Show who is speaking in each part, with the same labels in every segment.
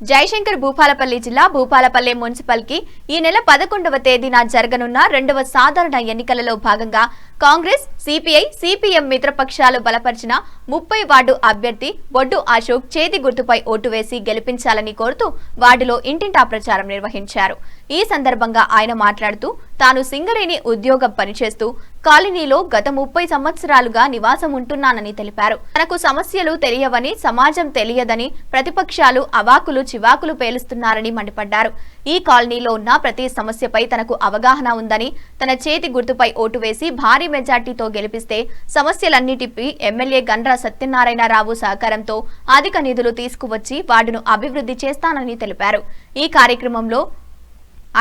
Speaker 1: జయశంకర్ భూపాలపల్లి జిల్లా భూపాలపల్లి మున్సిపల్కి ఈ నెల పదకొండవ తేదీన జరగనున్న రెండవ సాధారణ ఎన్నికలలో భాగంగా కాంగ్రెస్ సిపిఐ సిపిఎం మిత్రపక్షాలు బలపరిచిన ముప్పై వార్డు అభ్యర్థి బొడ్డు అశోక్ చేతి గుర్తుపై ఓటు వేసి గెలిపించాలని కోరుతూ వార్డులో ఇంటింటా ప్రచారం నిర్వహించారు. ఈ సందర్భంగా ఆయన మాట్లాడుతూ తాను సింగరేణి ఉద్యోగం పనిచేస్తూ కాలనీలో గత ముప్పై సంవత్సరాలుగా నివాసం ఉంటున్నానని తెలిపారు. తనకు సమస్యలు తెలియవని సమాజం తెలియదని ప్రతిపక్షాలు అవాకులు చివాకులు పేలుస్తున్నారని మండిపడ్డారు. ఈ కాలనీలో ఉన్న ప్రతి సమస్యపై తనకు అవగాహన ఉందని తన చేతి గుర్తుపై ఓటు వేసి భారీ మెజార్టీతో గెలిపిస్తే సమస్యలన్నిటిపై ఎమ్మెల్యే గండ్ర సత్యనారాయణరావు సహకారంతో అధిక నిధులు తీసుకువచ్చి వార్డును అభివృద్ధి చేస్తానని తెలిపారు. ఈ కార్యక్రమంలో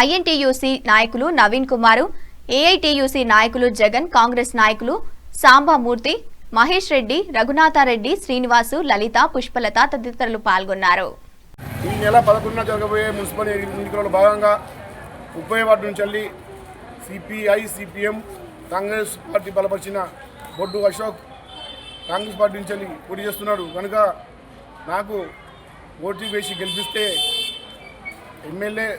Speaker 1: ఐఎన్టీయూసీ నాయకులు నవీన్ కుమారు ఏఐటీయూసీ నాయకులు జగన్ కాంగ్రెస్ నాయకులు సాంబామూర్తి మహేష్ రెడ్డి రఘునాథారెడ్డి శ్రీనివాసు లలిత పుష్పలత తదితరులు పాల్గొన్నారు.
Speaker 2: ఈ నెల పదకొండున జరగబోయే మున్సిపల్ ఎన్నికలలో భాగంగా ముప్పై వార్డు నుంచి వెళ్ళి సిపిఐ సిపిఎం కాంగ్రెస్ పార్టీ బలపరిచిన బొడ్డు అశోక్ కాంగ్రెస్ పార్టీ నుంచి వెళ్ళి పోటీ చేస్తున్నాడు. కనుక నాకు ఓటు వేసి గెలిపిస్తే ఎమ్మెల్యే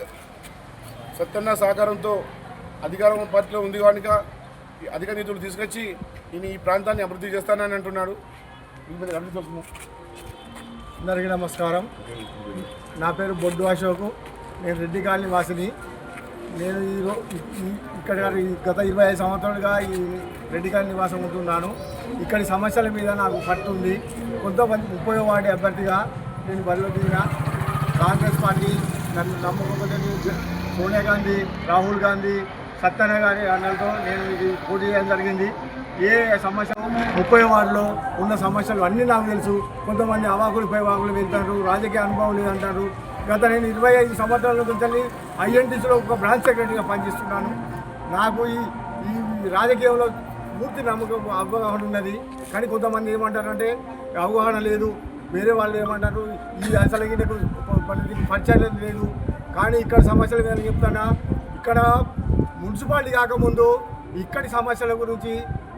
Speaker 2: సత్యన్న సహకారంతో అధికారం పార్టీలో ఉంది కనుక అధిక నిధులు తీసుకొచ్చి నేను ఈ ప్రాంతాన్ని అభివృద్ధి చేస్తానని అంటున్నాడు.
Speaker 3: అందరికీ నమస్కారం. నా పేరు బొడ్డు అశోకు. నేను రెడ్డి కాలనీ వాసిని. నేను ఈ- ఇక్కడ గత ఇరవై ఐదు సంవత్సరాలుగా ఈ రెడ్డి కాలనీ నివాసం ఉంటున్నాను. ఇక్కడి సమస్యల మీద నాకు పట్టు ఉంది. కొంతమంది ముప్పై వార్డు అభ్యర్థిగా నేను బరిలో దిగిన కాంగ్రెస్ పార్టీ నన్ను నమ్మకపోతే సోనియా గాంధీ రాహుల్ గాంధీ సత్యన గారి అన్నలతో నేను ఇది పోటీ చేయడం జరిగింది. ఏ సమస్య ముప్పై వార్డులో ఉన్న సమస్యలు అన్నీ నాకు తెలుసు. కొంతమంది అవాకులు పై వాకులు వెళ్తారు రాజకీయ అనుభవం లేదంటారు. గత నేను ఇరవై ఐదు సంవత్సరాల నుంచి ఐఎన్టీసీలో ఒక బ్రాంచ్ సెక్రటరీగా పనిచేస్తున్నాను. నాకు ఈ ఈ రాజకీయంలో పూర్తి నమ్మకం అవగాహన ఉన్నది. కానీ కొంతమంది ఏమంటారంటే అవగాహన లేదు. వేరే వాళ్ళు ఏమంటారు ఈ అసలు ఈయనకు పరిచయం లేదు. కానీ ఇక్కడ సమస్యలు కానీ చెప్తానా? ఇక్కడ మున్సిపాలిటీ కాకముందు ఇక్కడి సమస్యల గురించి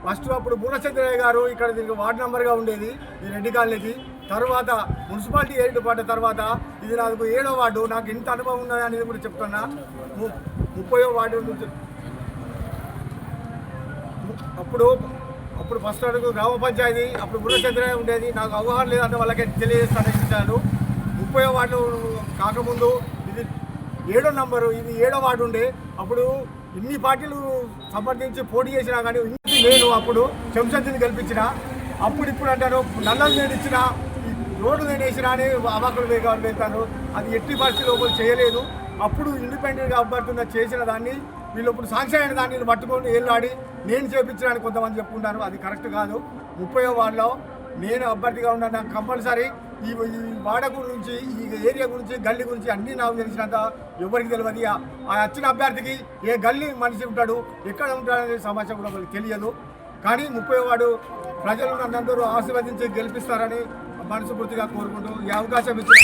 Speaker 3: ఫస్ట్ అప్పుడు బూరచంద్రయ్య గారు ఇక్కడ దీనికి వార్డు నెంబర్గా ఉండేది ఈ రెడ్డి కాలనీకి. తర్వాత మున్సిపాలిటీ ఏర్పడ్డ తర్వాత ఇది నాకు ఏడో వార్డు నాకు ఇంత అనుభవం ఉన్నది అనేది కూడా చెప్తున్నా. ముప్పై ముప్పయో వార్డు నుంచి అప్పుడు అప్పుడు ఫస్ట్ అడుగు గ్రామ పంచాయతీ అప్పుడు గుణచంద్రయ్య ఉండేది. నాకు అవగాహన లేదంటే వాళ్ళకి తెలియజేస్తాను ఇచ్చాను ముప్పై వార్డు కాకముందు ఇది ఏడో నంబరు ఇది ఏడో వార్డు ఉండే. అప్పుడు ఇన్ని పార్టీలు సమర్థించి పోటీ చేసినా కానీ ఇంటి నేను అప్పుడు శంసంతిని కల్పించిన అప్పుడు ఇప్పుడు అంటారు నల్లలు నేను ఇచ్చిన రోడ్డు నేను వేసిన అని అవాకులు వేగాలు వెళ్తాను అది ఎట్టి పరిస్థితుల్లో ఒకరు చేయలేదు. అప్పుడు ఇండిపెండెంట్గా అభ్యర్థున్న చేసిన దాన్ని వీళ్ళు ఇప్పుడు సాంక్షన్ అయిన దాన్ని వీళ్ళు పట్టుకొని ఏళ్ళాడి నేను చేపించడానికి కొంతమంది చెప్పుకుంటారు. అది కరెక్ట్ కాదు. ముప్పై వార్డులో నేను అభ్యర్థిగా ఉన్నాను నాకు కంపల్సరీ. ఈ ఈ వాడ గురించి ఈ ఏరియా గురించి గల్లీ గురించి అన్నీ నాకు తెలిసినంత ఎవరికి తెలియదు ఆ- వచ్చిన అభ్యర్థికి ఏ గల్లీ మనిషి ఉంటాడు ఎక్కడ ఉంటాడు అనే సమాచారం కూడా మనకు తెలియదు. కానీ ముప్పై వాడు ప్రజలు నన్నందరూ ఆశీర్వదించి గెలిపిస్తారని మనస్ఫూర్తిగా కోరుకుంటూ ఈ అవకాశం ఇచ్చిన